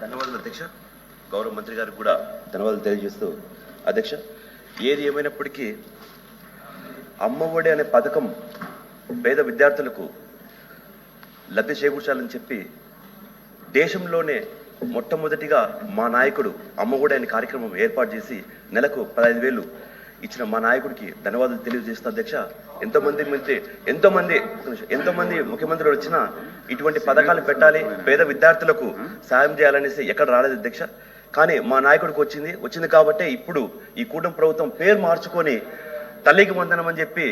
ధన్యవాదాలు అధ్యక్ష. గౌరవ మంత్రి గారికి కూడా ధన్యవాదాలు తెలియజేస్తూ అధ్యక్ష ఏది ఏమైనప్పటికీ అమ్మఒడి అనే పథకం పేద విద్యార్థులకు లబ్ధి చేకూర్చాలని చెప్పి దేశంలోనే మొట్టమొదటిగా మా నాయకుడు అమ్మఒడి అనే కార్యక్రమం ఏర్పాటు చేసి నెలకు పదహైదు వేలు ఇచ్చిన మా నాయకుడికి ధన్యవాదాలు తెలియజేస్తూ అధ్యక్ష. ఎంతో మంది ఎంతోమంది ఎంతో మంది ఎంతో మంది ముఖ్యమంత్రులు వచ్చినా ఇటువంటి పథకాలు పెట్టాలి పేద విద్యార్థులకు సాయం చేయాలనేసి ఎక్కడ రాలేదు అధ్యక్ష. కానీ మా నాయకుడికి వచ్చింది వచ్చింది కాబట్టే ఇప్పుడు ఈ కూటమి ప్రభుత్వం పేరు మార్చుకొని తల్లికి వందనం అని చెప్పి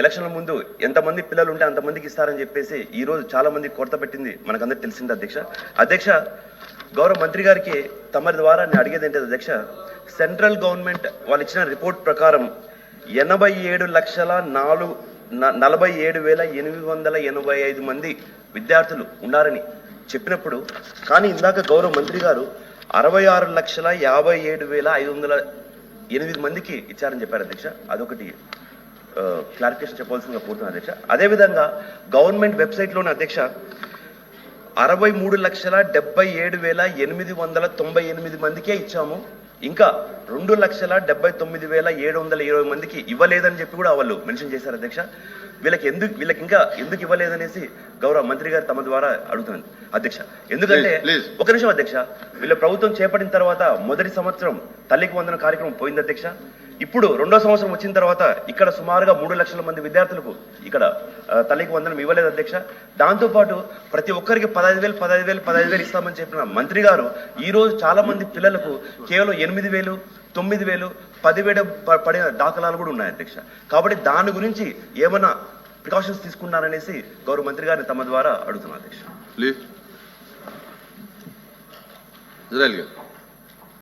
ఎలక్షన్ల ముందు ఎంతమంది పిల్లలు ఉంటే అంతమందికి ఇస్తారని చెప్పేసి ఈ రోజు చాలా మంది కొరత పెట్టింది మనకందరికి తెలిసింది అధ్యక్ష. అధ్యక్ష గౌరవ మంత్రి గారికి తమరి ద్వారా నేను అడిగేది ఏంటంటే అధ్యక్ష సెంట్రల్ గవర్నమెంట్ వాళ్ళు ఇచ్చిన రిపోర్ట్ ప్రకారం ఎనభై ఏడు లక్షల నాలుగు నలభై ఏడు వేల ఎనిమిది వందల ఎనభై ఐదు మంది విద్యార్థులు ఉన్నారని చెప్పినప్పుడు కానీ ఇందాక గౌరవ మంత్రి గారు అరవై ఆరు లక్షల యాభై ఏడు వేల ఐదు వందల ఎనిమిది మందికి ఇచ్చారని చెప్పారు అధ్యక్ష. అదొకటి క్లారిఫికేషన్ చెప్పవలసిందిగా కోరుతున్నాను అధ్యక్ష. అదేవిధంగా గవర్నమెంట్ వెబ్సైట్లోని అధ్యక్ష అరవై మూడు లక్షల డెబ్బై ఏడు వేల ఎనిమిది వందల తొంభై ఎనిమిది మందికే ఇచ్చాము. ఇంకా రెండు లక్షల డెబ్బై తొమ్మిది వేల ఏడు వందల ఇరవై మందికి ఇవ్వలేదని చెప్పి కూడా వాళ్ళు మెన్షన్ చేశారు అధ్యక్ష. వీళ్ళకి ఎందుకు వీళ్ళకి ఇంకా ఎందుకు ఇవ్వలేదనేసి గౌరవ మంత్రి గారు తమ ద్వారా అడుగుతున్నాను అధ్యక్ష ఎందుకంటే. ఒక నిమిషం అధ్యక్ష వీళ్ళ ప్రభుత్వం చేపట్టిన తర్వాత మొదటి సంవత్సరం తల్లికి వందన కార్యక్రమం పోయింది అధ్యక్ష. ఇప్పుడు రెండో సంవత్సరం వచ్చిన తర్వాత ఇక్కడ సుమారుగా మూడు లక్షల మంది విద్యార్థులకు ఇక్కడ తల్లికి వందనం ఇవ్వలేదు అధ్యక్ష. దాంతో పాటు ప్రతి ఒక్కరికి పదహైదు వేలు పదహైదు వేలు పదహైదు వేలు ఇస్తామని చెప్పిన మంత్రి గారు ఈ రోజు చాలా మంది పిల్లలకు కేవలం ఎనిమిది వేలు తొమ్మిది వేలు పదివేల ప- దాఖలాలు కూడా ఉన్నాయి అధ్యక్ష. కాబట్టి దాని గురించి ఏమైనా ప్రికాషన్స్ తీసుకున్నారనేసి గౌరవ మంత్రి గారిని తమ ద్వారా అడుగుతున్నా అధ్యక్ష. ఇజ్రాయల్ గారు.